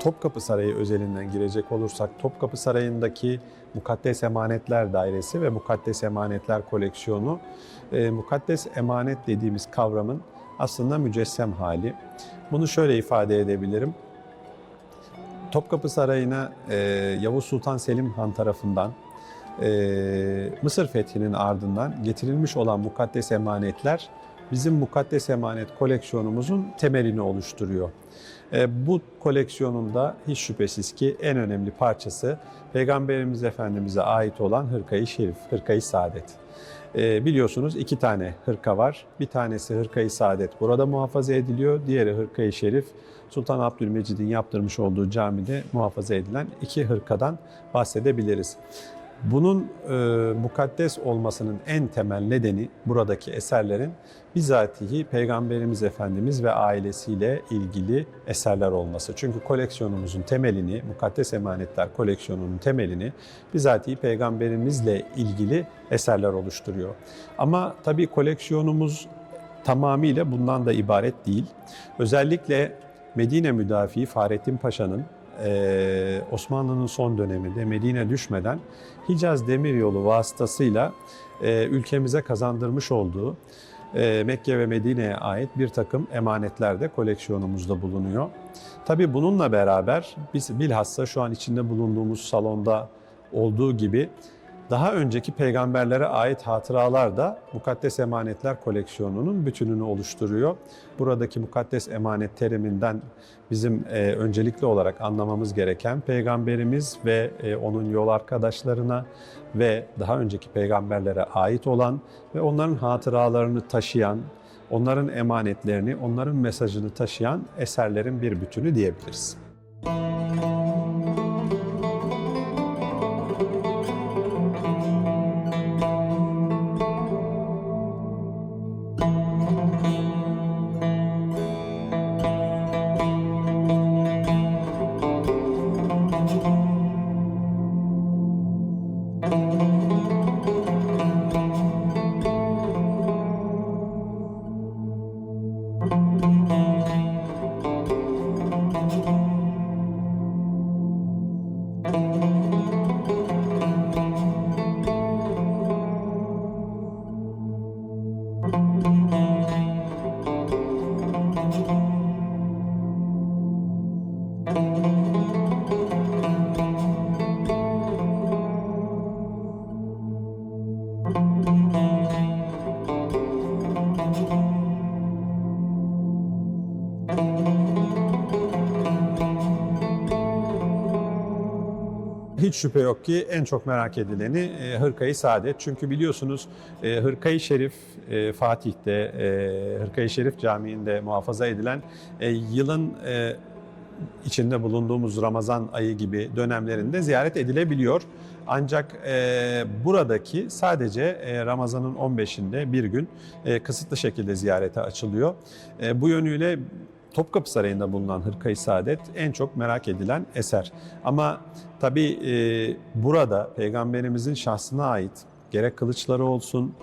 Topkapı Sarayı özelinden girecek olursak Topkapı Sarayı'ndaki Mukaddes Emanetler Dairesi ve Mukaddes Emanetler Koleksiyonu e, mukaddes emanet dediğimiz kavramın aslında mücessem hali. Bunu şöyle ifade edebilirim. Topkapı Sarayı'na e, Yavuz Sultan Selim Han tarafından e, Mısır fethinin ardından getirilmiş olan mukaddes emanetler bizim mukaddes emanet koleksiyonumuzun temelini oluşturuyor. E, bu koleksiyonunda hiç şüphesiz ki en önemli parçası Peygamberimiz Efendimiz'e ait olan Hırkayı Şerif, Hırkayı Saadet. E, biliyorsunuz iki tane hırka var. Bir tanesi Hırkayı Saadet burada muhafaza ediliyor. Diğeri Hırkayı Şerif Sultan Abdülmecid'in yaptırmış olduğu camide muhafaza edilen iki hırkadan bahsedebiliriz. Bunun e, mukaddes olmasının en temel nedeni buradaki eserlerin bizatihi Peygamberimiz Efendimiz ve ailesiyle ilgili eserler olması. Çünkü koleksiyonumuzun temelini, mukaddes emanetler koleksiyonunun temelini bizatihi Peygamberimizle ilgili eserler oluşturuyor. Ama tabii koleksiyonumuz tamamıyla bundan da ibaret değil. Özellikle Medine müdafiği Fahrettin Paşa'nın ee, Osmanlı'nın son döneminde Medine düşmeden Hicaz Demiryolu vasıtasıyla e, ülkemize kazandırmış olduğu e, Mekke ve Medine'ye ait bir takım emanetler de koleksiyonumuzda bulunuyor. Tabii bununla beraber biz bilhassa şu an içinde bulunduğumuz salonda olduğu gibi daha önceki peygamberlere ait hatıralar da Mukaddes Emanetler koleksiyonunun bütününü oluşturuyor. Buradaki mukaddes emanet teriminden bizim e, öncelikli olarak anlamamız gereken peygamberimiz ve e, onun yol arkadaşlarına ve daha önceki peygamberlere ait olan ve onların hatıralarını taşıyan, onların emanetlerini, onların mesajını taşıyan eserlerin bir bütünü diyebiliriz. Hiç şüphe yok ki en çok merak edileni e, Hırkayı Saadet. Çünkü biliyorsunuz e, Hırkayı Şerif e, Fatih'te, Hırkayı Şerif Camii'nde muhafaza edilen yılın içinde bulunduğumuz Ramazan ayı gibi dönemlerinde ziyaret edilebiliyor. Ancak e, buradaki sadece e, Ramazan'ın 15'inde bir gün e, kısıtlı şekilde ziyarete açılıyor. E, bu yönüyle Topkapı Sarayı'nda bulunan Hırkayı Saadet en çok merak edilen eser. Ama tabii e, burada Peygamberimizin şahsına ait gerek kılıçları olsun,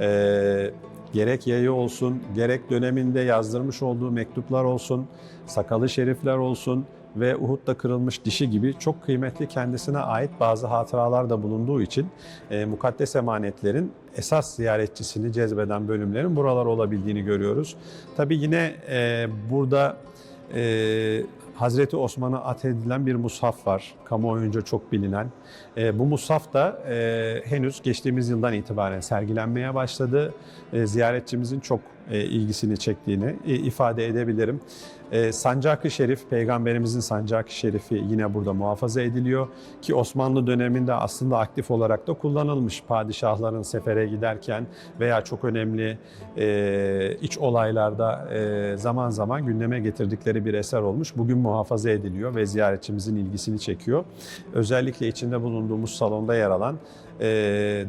e, gerek yayı olsun, gerek döneminde yazdırmış olduğu mektuplar olsun, sakalı şerifler olsun ve Uhud'da kırılmış dişi gibi çok kıymetli kendisine ait bazı hatıralar da bulunduğu için e, mukaddes emanetlerin esas ziyaretçisini cezbeden bölümlerin buralar olabildiğini görüyoruz. Tabii yine e, burada e, Hazreti Osman'a athedilen bir mushaf var. Kamuoyunca çok bilinen. E, bu mushaf da e, henüz geçtiğimiz yıldan itibaren sergilenmeye başladı. E, ziyaretçimizin çok ilgisini çektiğini e, ifade edebilirim. E, Sancak-ı Şerif, Peygamberimizin Sancak-ı Şerifi yine burada muhafaza ediliyor. Ki Osmanlı döneminde aslında aktif olarak da kullanılmış padişahların sefere giderken veya çok önemli e, iç olaylarda e, zaman zaman gündeme getirdikleri bir eser olmuş. Bugün muhafaza ediliyor ve ziyaretçimizin ilgisini çekiyor. Özellikle içinde bulunduğumuz salonda yer alan e,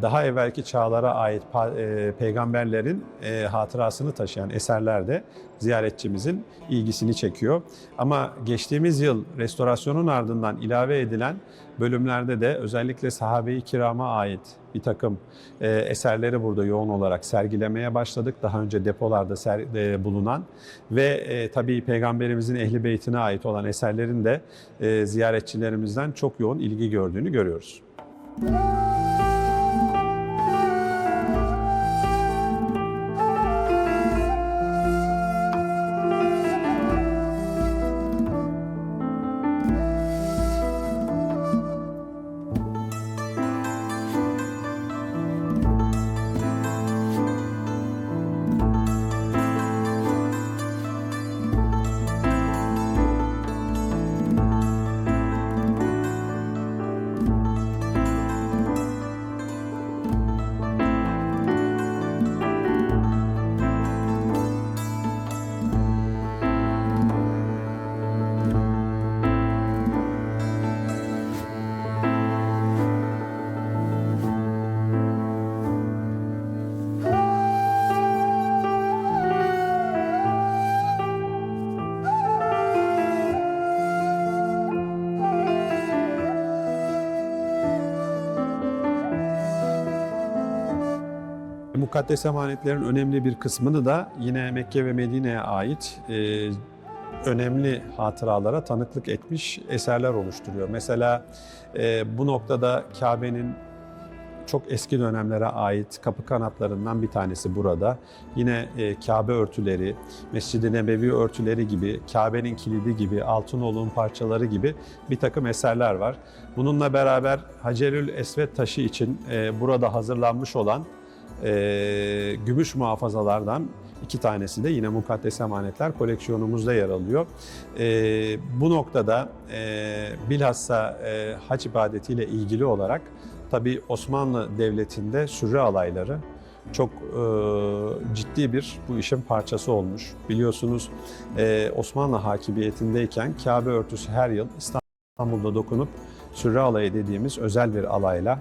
daha evvelki çağlara ait e, peygamberlerin e, hatırasını taşıyan eserler de ziyaretçimizin ilgisini çekiyor. Ama geçtiğimiz yıl restorasyonun ardından ilave edilen bölümlerde de özellikle sahabe-i kirama ait bir takım e, eserleri burada yoğun olarak sergilemeye başladık. Daha önce depolarda e, bulunan ve e, tabii Peygamberimizin ehli beytine ait olan eserlerin de e, ziyaretçilerimizden çok yoğun ilgi gördüğünü görüyoruz. Mukaddes emanetlerin önemli bir kısmını da yine Mekke ve Medine'ye ait e, önemli hatıralara tanıklık etmiş eserler oluşturuyor. Mesela e, bu noktada Kabe'nin çok eski dönemlere ait kapı kanatlarından bir tanesi burada. Yine e, Kabe örtüleri, Mescid-i Nebevi örtüleri gibi, Kabe'nin kilidi gibi, Altınoluk'un parçaları gibi bir takım eserler var. Bununla beraber Hacerül Esved taşı için e, burada hazırlanmış olan e, gümüş muhafazalardan iki tanesi de yine mukaddes emanetler koleksiyonumuzda yer alıyor. E, bu noktada e, bilhassa e, hac ibadetiyle ilgili olarak tabi Osmanlı Devleti'nde sürre alayları çok e, ciddi bir bu işin parçası olmuş. Biliyorsunuz e, Osmanlı hakimiyetindeyken Kabe örtüsü her yıl İstanbul'da dokunup sürre alayı dediğimiz özel bir alayla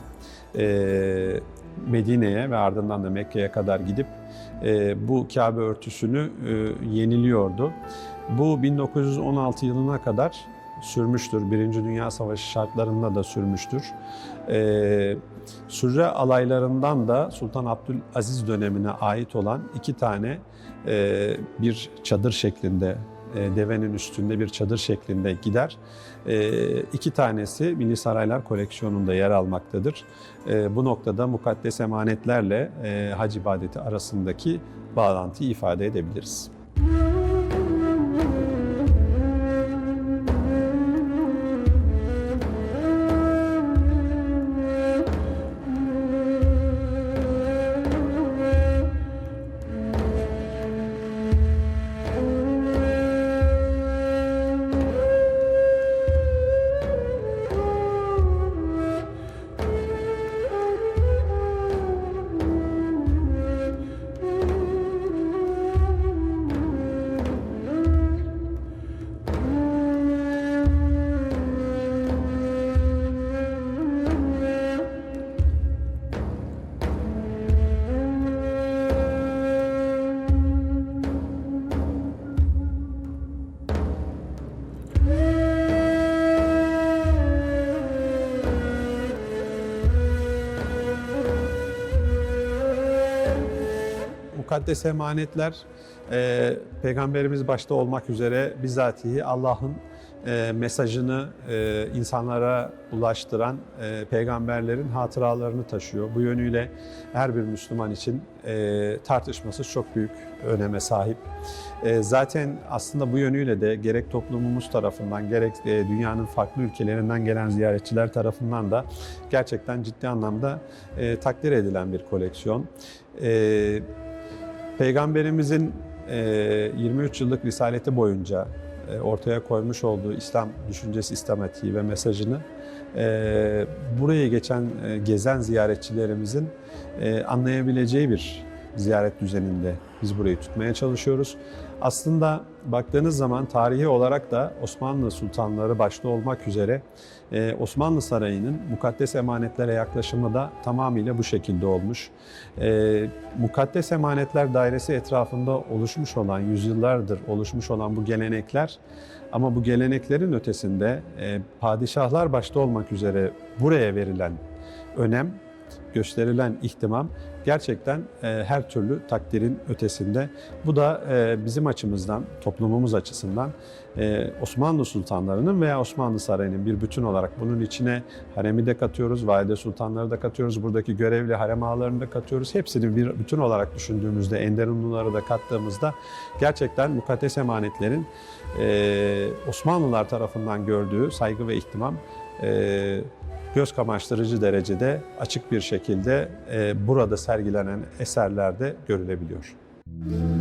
e, Medine'ye ve ardından da Mekke'ye kadar gidip e, bu Kabe örtüsünü e, yeniliyordu. Bu 1916 yılına kadar sürmüştür. Birinci Dünya Savaşı şartlarında da sürmüştür. E, Sürre alaylarından da Sultan Abdülaziz dönemine ait olan iki tane e, bir çadır şeklinde e, devenin üstünde bir çadır şeklinde gider. E, iki tanesi Milli Saraylar koleksiyonunda yer almaktadır. E, bu noktada mukaddes emanetlerle e, hac ibadeti arasındaki bağlantıyı ifade edebiliriz. Mukaddes emanetler e, Peygamberimiz başta olmak üzere bizatihi Allah'ın e, mesajını e, insanlara ulaştıran e, peygamberlerin hatıralarını taşıyor. Bu yönüyle her bir Müslüman için e, tartışmasız çok büyük öneme sahip. E, zaten aslında bu yönüyle de gerek toplumumuz tarafından gerek e, dünyanın farklı ülkelerinden gelen ziyaretçiler tarafından da gerçekten ciddi anlamda e, takdir edilen bir koleksiyon. E, Peygamberimizin 23 yıllık risaleti boyunca ortaya koymuş olduğu İslam düşüncesi, İslam etiği ve mesajını buraya geçen, gezen ziyaretçilerimizin anlayabileceği bir ziyaret düzeninde biz burayı tutmaya çalışıyoruz. Aslında baktığınız zaman tarihi olarak da Osmanlı sultanları başta olmak üzere e, Osmanlı Sarayı'nın mukaddes emanetlere yaklaşımı da tamamıyla bu şekilde olmuş. E, Mukaddes Emanetler Dairesi etrafında oluşmuş olan, yüzyıllardır oluşmuş olan bu gelenekler ama bu geleneklerin ötesinde e, padişahlar başta olmak üzere buraya verilen önem, gösterilen ihtimam gerçekten e, her türlü takdirin ötesinde. Bu da e, bizim açımızdan, toplumumuz açısından e, Osmanlı sultanlarının veya Osmanlı Sarayı'nın bir bütün olarak bunun içine haremi de katıyoruz, valide sultanları da katıyoruz, buradaki görevli harem ağalarını da katıyoruz. Hepsini bir bütün olarak düşündüğümüzde, Enderunluları da kattığımızda gerçekten mukaddes emanetlerin Osmanlılar tarafından gördüğü saygı ve ihtimam e, göz kamaştırıcı derecede açık bir şekilde e, burada sergilenen eserlerde görülebiliyor. Milli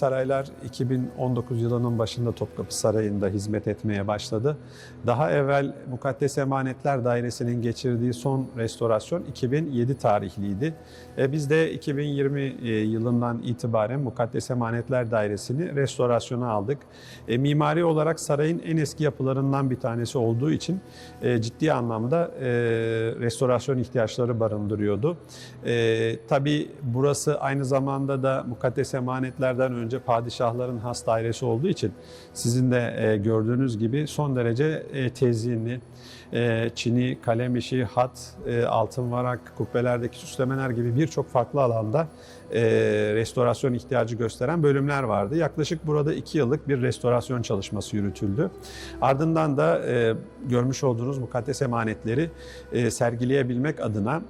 Saraylar 2019 yılının başında Topkapı Sarayı'nda hizmet etmeye başladı. Daha evvel Mukaddes Emanetler Dairesi'nin geçirdiği son restorasyon 2007 tarihliydi. E, biz de 2020 e, yılından itibaren Mukaddes Emanetler Dairesi'ni restorasyona aldık. E, mimari olarak sarayın en eski yapılarından bir tanesi olduğu için e, ciddi anlamda e, restorasyon ihtiyaçları barındırıyordu. E, tabii burası aynı zamanda da Mukaddes Emanetlerden önce padişahların has dairesi olduğu için sizin de e, gördüğünüz gibi son derece e, tezyinli, e, çini, kalem işi, hat, altın varak, kubbelerdeki süslemeler gibi birçok farklı alanda restorasyon ihtiyacı gösteren bölümler vardı. Yaklaşık burada iki yıllık bir restorasyon çalışması yürütüldü. Ardından da görmüş olduğunuz mukaddes emanetleri sergileyebilmek adına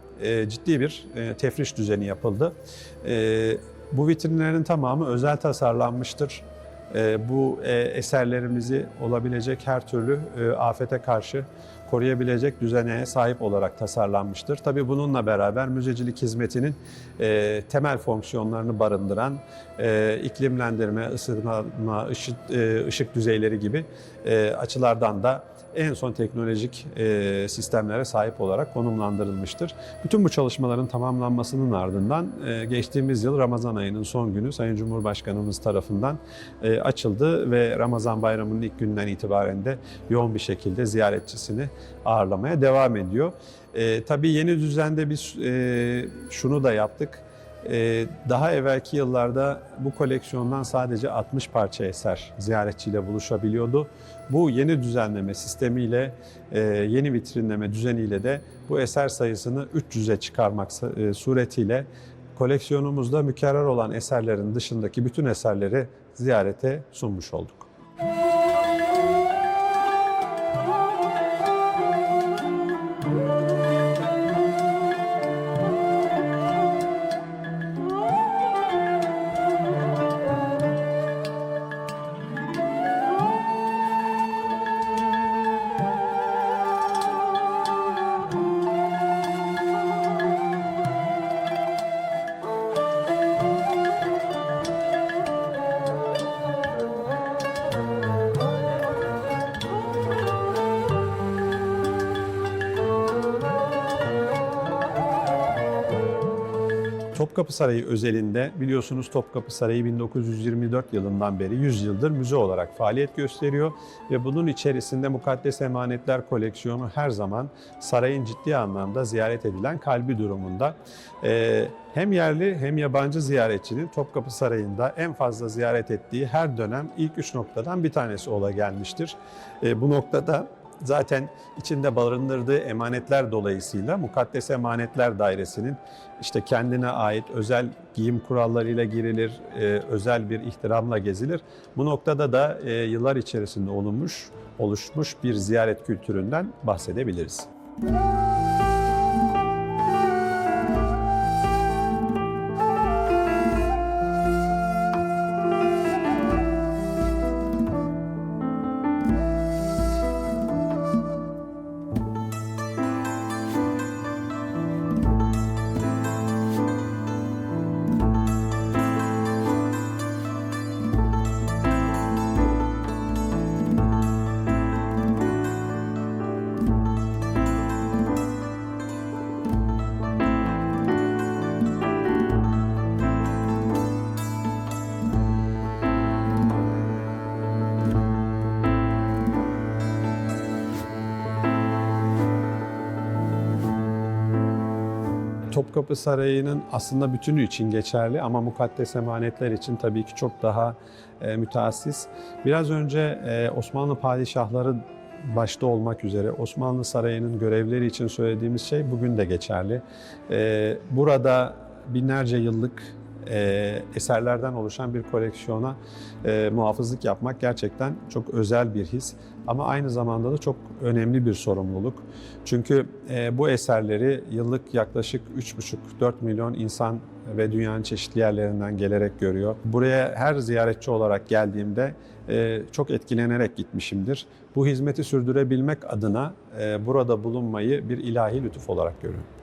ciddi bir tefriş düzeni yapıldı. Bu vitrinlerin tamamı özel tasarlanmıştır. E, bu e, eserlerimizi olabilecek her türlü e, afete karşı koruyabilecek düzeneye sahip olarak tasarlanmıştır. Tabii bununla beraber müzecilik hizmetinin e, temel fonksiyonlarını barındıran e, iklimlendirme, ısınma, ışık, e, ışık düzeyleri gibi e, açılardan da en son teknolojik e, sistemlere sahip olarak konumlandırılmıştır. Bütün bu çalışmaların tamamlanmasının ardından e, geçtiğimiz yıl Ramazan ayının son günü Sayın Cumhurbaşkanımız tarafından e, açıldı ve Ramazan bayramının ilk günden itibaren de yoğun bir şekilde ziyaretçisini ağırlamaya devam ediyor. E, tabii yeni düzende biz e, şunu da yaptık. Ee, daha evvelki yıllarda bu koleksiyondan sadece 60 parça eser ziyaretçiyle buluşabiliyordu. Bu yeni düzenleme sistemiyle, e, yeni vitrinleme düzeniyle de bu eser sayısını 300'e çıkarmak e, suretiyle koleksiyonumuzda mükerrer olan eserlerin dışındaki bütün eserleri ziyarete sunmuş olduk. Topkapı Sarayı özelinde biliyorsunuz Topkapı Sarayı 1924 yılından beri 100 yıldır müze olarak faaliyet gösteriyor ve bunun içerisinde Mukaddes Emanetler koleksiyonu her zaman sarayın ciddi anlamda ziyaret edilen kalbi durumunda. Ee, hem yerli hem yabancı ziyaretçinin Topkapı Sarayı'nda en fazla ziyaret ettiği her dönem ilk üç noktadan bir tanesi ola gelmiştir. Ee, bu noktada zaten içinde barındırdığı emanetler dolayısıyla Mukaddes Emanetler Dairesi'nin işte kendine ait özel giyim kurallarıyla girilir, e, özel bir ihtiramla gezilir. Bu noktada da e, yıllar içerisinde olmuş, oluşmuş bir ziyaret kültüründen bahsedebiliriz. Topkapı Sarayı'nın aslında bütünü için geçerli ama mukaddes emanetler için tabii ki çok daha e, müteassis. Biraz önce e, Osmanlı padişahları başta olmak üzere Osmanlı Sarayı'nın görevleri için söylediğimiz şey bugün de geçerli. E, burada binlerce yıllık e, eserlerden oluşan bir koleksiyona e, muhafızlık yapmak gerçekten çok özel bir his. Ama aynı zamanda da çok önemli bir sorumluluk. Çünkü e, bu eserleri yıllık yaklaşık 3,5-4 milyon insan ve dünyanın çeşitli yerlerinden gelerek görüyor. Buraya her ziyaretçi olarak geldiğimde e, çok etkilenerek gitmişimdir. Bu hizmeti sürdürebilmek adına e, burada bulunmayı bir ilahi lütuf olarak görüyorum.